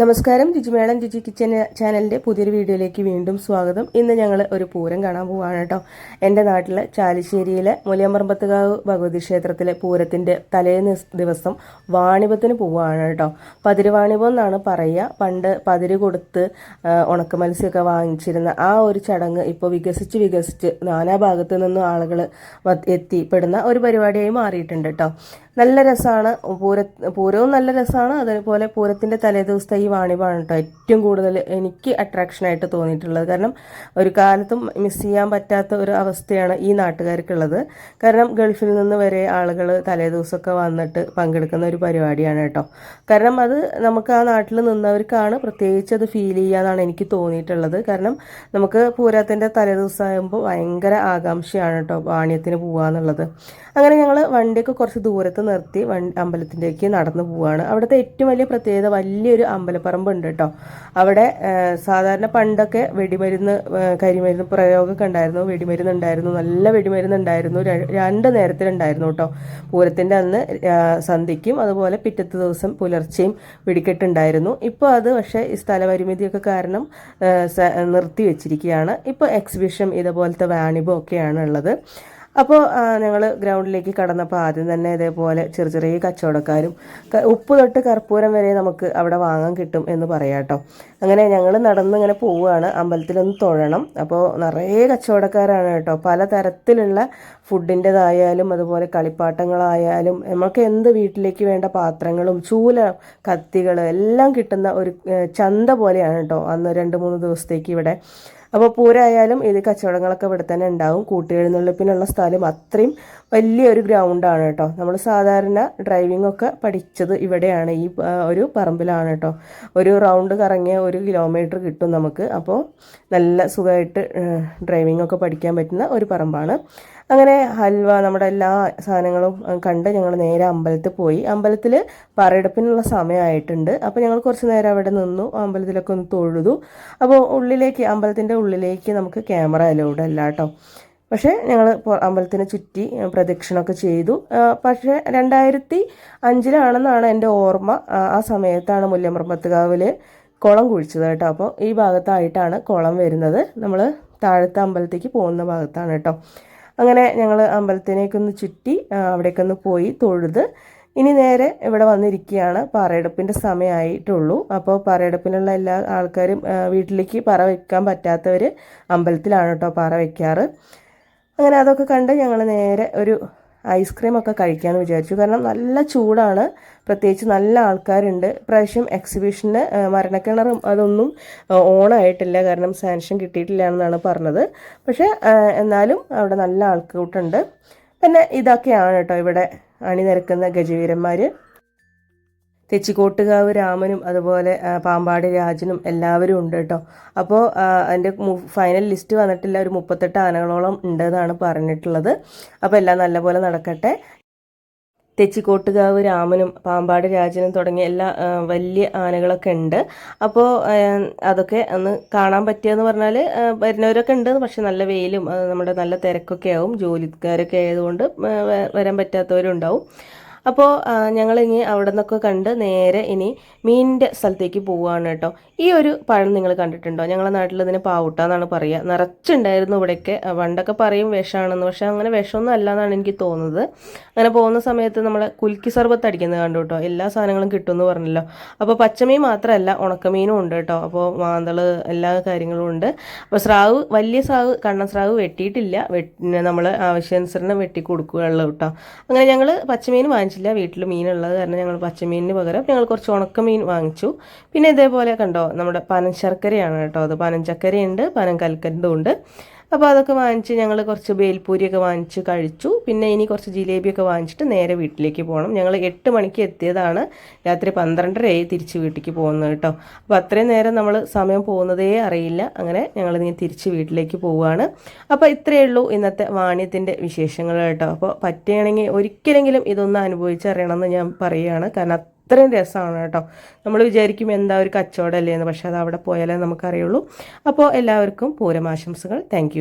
നമസ്കാരം. രുചിമേളം രുചി കിച്ചൻ ചാനലിന്റെ പുതിയൊരു വീഡിയോയിലേക്ക് വീണ്ടും സ്വാഗതം. ഇന്ന് ഞങ്ങൾ ഒരു പൂരം കാണാൻ പോവാണ് കേട്ടോ. എന്റെ നാട്ടിൽ ചാലിശ്ശേരിയിലെ മുലിയമ്പറമ്പത്തുകാവ് ഭഗവതി ക്ഷേത്രത്തിലെ പൂരത്തിന്റെ തലേ ദിവസം വാണിഭത്തിന് പോവുകയാണ് കേട്ടോ. പതിരുവാണിഭം എന്നാണ് പറയുക. പണ്ട് പതിര് കൊടുത്ത് ഉണക്ക മത്സ്യമൊക്കെ വാങ്ങിച്ചിരുന്ന ആ ഒരു ചടങ്ങ് ഇപ്പോൾ വികസിച്ച് വികസിച്ച് നാനാ ഭാഗത്തു നിന്നും ആളുകൾ എത്തിപ്പെടുന്ന ഒരു പരിപാടിയായി മാറിയിട്ടുണ്ട് കേട്ടോ. നല്ല രസമാണ് പൂര പൂരവും നല്ല രസമാണ് അതേപോലെ പൂരത്തിന്റെ തലേ ദിവസത്തെ ഈ വാണിഭമാണ് കേട്ടോ ഏറ്റവും കൂടുതൽ എനിക്ക് അട്രാക്ഷനായിട്ട് തോന്നിയിട്ടുള്ളത്. കാരണം ഒരു കാലത്തും മിസ് ചെയ്യാൻ പറ്റാത്ത ഒരു അവസ്ഥയാണ് ഈ നാട്ടുകാർക്കുള്ളത്. കാരണം ഗൾഫിൽ നിന്ന് വരെ ആളുകൾ തലേ ദിവസമൊക്കെ വന്നിട്ട് പങ്കെടുക്കുന്ന ഒരു പരിപാടിയാണ് കേട്ടോ കാരണം അത് നമുക്ക് ആ നാട്ടിൽ നിന്നവർക്കാണ് പ്രത്യേകിച്ച് അത് ഫീൽ ചെയ്യാന്നാണ് എനിക്ക് തോന്നിയിട്ടുള്ളത്. കാരണം നമുക്ക് പൂരത്തിന്റെ തലേ ദിവസമാകുമ്പോൾ ഭയങ്കര ആകാംക്ഷയാണ് കേട്ടോ വാണിയത്തിന് പോകാന്നുള്ളത് അങ്ങനെ ഞങ്ങൾ വണ്ടിയൊക്കെ കുറച്ച് ദൂരത്ത് നിർത്തി വണ്ടി അമ്പലത്തിലേക്ക് നടന്നു പോവുകയാണ് അവിടുത്തെ ഏറ്റവും വലിയ പ്രത്യേകത വലിയൊരു അമ്പലപ്പറമ്പ് ഉണ്ട് കേട്ടോ. അവിടെ സാധാരണ പണ്ടൊക്കെ വെടിമരുന്ന് കരിമരുന്ന് പ്രയോഗമൊക്കെ ഉണ്ടായിരുന്നു. വെടിമരുന്ന് ഉണ്ടായിരുന്നു. നല്ല വെടിമരുന്ന് ഉണ്ടായിരുന്നു. രണ്ട് നേരത്തിലുണ്ടായിരുന്നു കേട്ടോ. പൂരത്തിന്റെ അന്ന് സന്ധിക്കും അതുപോലെ പിറ്റത്തെ ദിവസം പുലർച്ചെയും വെടിക്കെട്ടുണ്ടായിരുന്നു. ഇപ്പോൾ അത് പക്ഷേ ഈ സ്ഥലപരിമിതിയൊക്കെ കാരണം നിർത്തി വെച്ചിരിക്കുകയാണ് ഇപ്പോൾ എക്സിബിഷൻ ഇതുപോലത്തെ വാണിഭം ഒക്കെയാണ് ഉള്ളത്. അപ്പോൾ ഞങ്ങൾ ഗ്രൗണ്ടിലേക്ക് കടന്നപ്പോൾ ആദ്യം തന്നെ ഇതേപോലെ ചെറിയ ചെറിയ കച്ചവടക്കാരും ഉപ്പ് തൊട്ട് കർപ്പൂരം വരെ നമുക്ക് അവിടെ വാങ്ങാൻ കിട്ടും എന്ന് പറയാട്ടോ അങ്ങനെ ഞങ്ങൾ നടന്ന് ഇങ്ങനെ പോവുകയാണ്. അമ്പലത്തിലൊന്ന് തൊഴണം. അപ്പോൾ നിറയെ കച്ചവടക്കാരാണ് കേട്ടോ. പല തരത്തിലുള്ള ഫുഡിന്റെതായാലും അതുപോലെ കളിപ്പാട്ടങ്ങളായാലും നമുക്ക് എന്ത് വീട്ടിലേക്ക് വേണ്ട പാത്രങ്ങളും ചൂല കത്തികൾ എല്ലാം കിട്ടുന്ന ഒരു ചന്ത പോലെയാണ് കേട്ടോ. അന്ന് രണ്ട് മൂന്ന് ദിവസത്തേക്ക് ഇവിടെ അപ്പോൾ പൂരായാലും ഇത് കച്ചവടങ്ങളൊക്കെ ഇവിടെ തന്നെ ഉണ്ടാവും. കൂട്ടിയെഴുന്നള്ളിപ്പിനുള്ള സ്ഥലം അത്രയും വലിയൊരു ഗ്രൗണ്ടാണ് കേട്ടോ. നമ്മൾ സാധാരണ ഡ്രൈവിംഗ് ഒക്കെ പഠിച്ചത് ഇവിടെയാണ്. ഈ ഒരു പറമ്പിലാണ് കേട്ടോ. ഒരു റൗണ്ട് കറങ്ങിയ ഒരു കിലോമീറ്റർ കിട്ടും നമുക്ക്. അപ്പോൾ നല്ല സുഖമായിട്ട് ഡ്രൈവിംഗ് ഒക്കെ പഠിക്കാൻ പറ്റുന്ന ഒരു പറമ്പാണ്. അങ്ങനെ ഹൽവ നമ്മുടെ എല്ലാ സാധനങ്ങളും കണ്ട് ഞങ്ങൾ നേരെ അമ്പലത്തിൽ പോയി. അമ്പലത്തിൽ പറയെടുപ്പിനുള്ള സമയമായിട്ടുണ്ട്. അപ്പോൾ ഞങ്ങൾ കുറച്ച് നേരം അവിടെ നിന്നു അമ്പലത്തിലൊക്കെ ഒന്ന് തൊഴുതു. അപ്പോൾ ഉള്ളിലേക്ക് അമ്പലത്തിന്റെ ഉള്ളിലേക്ക് നമുക്ക് ക്യാമറ അലൗഡ് അല്ല കേട്ടോ പക്ഷേ ഞങ്ങൾ അമ്പലത്തിനെ ചുറ്റി പ്രദക്ഷിണമൊക്കെ ചെയ്തു. പക്ഷേ രണ്ടായിരത്തി അഞ്ചിലാണെന്നാണ് എന്റെ ഓർമ്മ. ആ, സമയത്താണ് മുല്ലമ്പ്രമ്പത്തുകാവിൽ കുളം കുഴിച്ചത് കേട്ടോ അപ്പോൾ ഈ ഭാഗത്തായിട്ടാണ് കുളം വരുന്നത്. നമ്മൾ താഴത്തെ അമ്പലത്തേക്ക് പോകുന്ന ഭാഗത്താണ് കേട്ടോ അങ്ങനെ ഞങ്ങൾ അമ്പലത്തിനേക്കൊന്ന് ചുറ്റി അവിടേക്കൊന്ന് പോയി തൊഴുത്. ഇനി നേരെ ഇവിടെ വന്നിരിക്കുകയാണ്. പറയെടുപ്പിന്റെ സമയമായിട്ടുള്ളൂ അപ്പോൾ പറയെടുപ്പിനുള്ള എല്ലാ ആൾക്കാരും വീട്ടിലേക്ക് പറ വയ്ക്കാൻ പറ്റാത്തവർ അമ്പലത്തിലാണ് കേട്ടോ പറ വയ്ക്കാറ് അങ്ങനെ അതൊക്കെ കണ്ട് ഞങ്ങൾ നേരെ ഒരു ഐസ്ക്രീം ഒക്കെ കഴിക്കാമെന്ന് വിചാരിച്ചു. കാരണം നല്ല ചൂടാണ്. പ്രത്യേകിച്ച് നല്ല ആൾക്കാരുണ്ട്. പ്രാവശ്യം എക്സിബിഷന് മരണക്കിണറും അതൊന്നും ഓണായിട്ടില്ല. കാരണം സാൻഷൻ കിട്ടിയിട്ടില്ല എന്നാണ് പറഞ്ഞത്. പക്ഷേ എന്നാലും അവിടെ നല്ല ആൾക്കൂട്ടുണ്ട്. പിന്നെ ഇതൊക്കെയാണ് കേട്ടോ ഇവിടെ അണിനിരക്കുന്ന ഗജവീരന്മാർ തെച്ചിക്കോട്ടുകാവ് രാമനും അതുപോലെ പാമ്പാടി രാജനും എല്ലാവരും ഉണ്ട് കേട്ടോ. അപ്പോൾ അതിന്റെ ഫൈനൽ ലിസ്റ്റ് വന്നിട്ടില്ല. ഒരു മുപ്പത്തെട്ട് ആനകളോളം ഉണ്ടെന്നാണ് പറഞ്ഞിട്ടുള്ളത്. അപ്പോൾ എല്ലാം നല്ലപോലെ നടക്കട്ടെ. തെച്ചിക്കോട്ടുകാവ് രാമനും പാമ്പാട് രാജനും തുടങ്ങിയ എല്ലാ വലിയ ആനകളൊക്കെ ഉണ്ട്. അപ്പോൾ അതൊക്കെ ഒന്ന് കാണാൻ പറ്റിയെന്ന് പറഞ്ഞാൽ വരുന്നവരൊക്കെ ഉണ്ട്. പക്ഷെ നല്ല വെയിലും നമ്മുടെ നല്ല തിരക്കൊക്കെ ആവും. ജോലിക്കാരൊക്കെ ആയതുകൊണ്ട് വരാൻ പറ്റാത്തവരുണ്ടാവും. അപ്പോൾ ഞങ്ങളിനി അവിടെ നിന്നൊക്കെ കണ്ട് നേരെ ഇനി മീനിന്റെ സ്ഥലത്തേക്ക് പോവുകയാണ് കേട്ടോ. ഈ ഒരു പഴം നിങ്ങൾ കണ്ടിട്ടുണ്ടോ? ഞങ്ങളുടെ നാട്ടിൽ ഇതിന് പാവുട്ട എന്നാണ് പറയുക നിറച്ചുണ്ടായിരുന്നു ഇവിടെയൊക്കെ. പണ്ടൊക്കെ പറയും വിഷമാണെന്ന്. പക്ഷേ അങ്ങനെ വിഷമൊന്നും അല്ല എന്നാണ് എനിക്ക് തോന്നുന്നത്. അങ്ങനെ പോകുന്ന സമയത്ത് നമ്മൾ കുലുക്കി സർബത്ത് അടിക്കുന്നത് കണ്ടു കേട്ടോ. എല്ലാ സാധനങ്ങളും കിട്ടുമെന്ന് പറഞ്ഞല്ലോ. അപ്പോൾ പച്ചമീൻ മാത്രമല്ല ഉണക്കമീനും ഉണ്ട് കേട്ടോ. അപ്പോൾ മാന്തൾ എല്ലാ കാര്യങ്ങളും ഉണ്ട്. അപ്പോൾ സ്രാവ് വലിയ സ്രാവ് കണ്ണൻ സ്രാവ് വെട്ടിയിട്ടില്ല. വെ നമ്മൾ ആവശ്യാനുസരണം വെട്ടി കൊടുക്കുകയുള്ളൂ കേട്ടോ. അങ്ങനെ ഞങ്ങൾ പച്ചമീൻ വാങ്ങിച്ചില്ല. വീട്ടിൽ മീനുള്ളത് കാരണം ഞങ്ങൾ പച്ചമീനിന് പകരം ഞങ്ങൾ കുറച്ച് ഉണക്കമീൻ വാങ്ങിച്ചു. പിന്നെ ഇതേപോലെ കണ്ടോ നമ്മുടെ പനം ശർക്കരയാണ് കേട്ടോ. അത് പനം ചക്കരയുണ്ട് പനം കൽക്കണ്ടും ഉണ്ട്. അപ്പോൾ അതൊക്കെ വാങ്ങിച്ച് ഞങ്ങൾ കുറച്ച് ബേൽപൂരിയൊക്കെ വാങ്ങിച്ച് കഴിച്ചു. പിന്നെ ഇനി കുറച്ച് ജിലേബിയൊക്കെ വാങ്ങിച്ചിട്ട് നേരെ വീട്ടിലേക്ക് പോകണം ഞങ്ങൾ എട്ട് മണിക്ക് എത്തിയതാണ്. രാത്രി പന്ത്രണ്ടരയായി തിരിച്ച് വീട്ടിലേക്ക് പോകുന്നത് കേട്ടോ. അപ്പോൾ അത്രയും നേരം നമ്മൾ സമയം പോകുന്നതേ അറിയില്ല. അങ്ങനെ ഞങ്ങൾ ഇനി തിരിച്ച് വീട്ടിലേക്ക് പോവുകയാണ് അപ്പോൾ ഇത്രയേ ഉള്ളൂ ഇന്നത്തെ വാണിയത്തിന്റെ വിശേഷങ്ങൾ കേട്ടോ. അപ്പോൾ പറ്റുകയാണെങ്കിൽ ഒരിക്കലെങ്കിലും ഇതൊന്ന് അനുഭവിച്ചറിയണമെന്ന് ഞാൻ പറയുകയാണ്. കാരണം അത്രയും രസമാണ് കേട്ടോ. നമ്മൾ വിചാരിക്കും എന്താ ഒരു കച്ചവടമല്ലേ എന്ന് പക്ഷേ അത് അവിടെ പോയാലേ നമുക്കറിയുള്ളൂ. അപ്പോൾ എല്ലാവർക്കും പൂരമാശംസകൾ താങ്ക്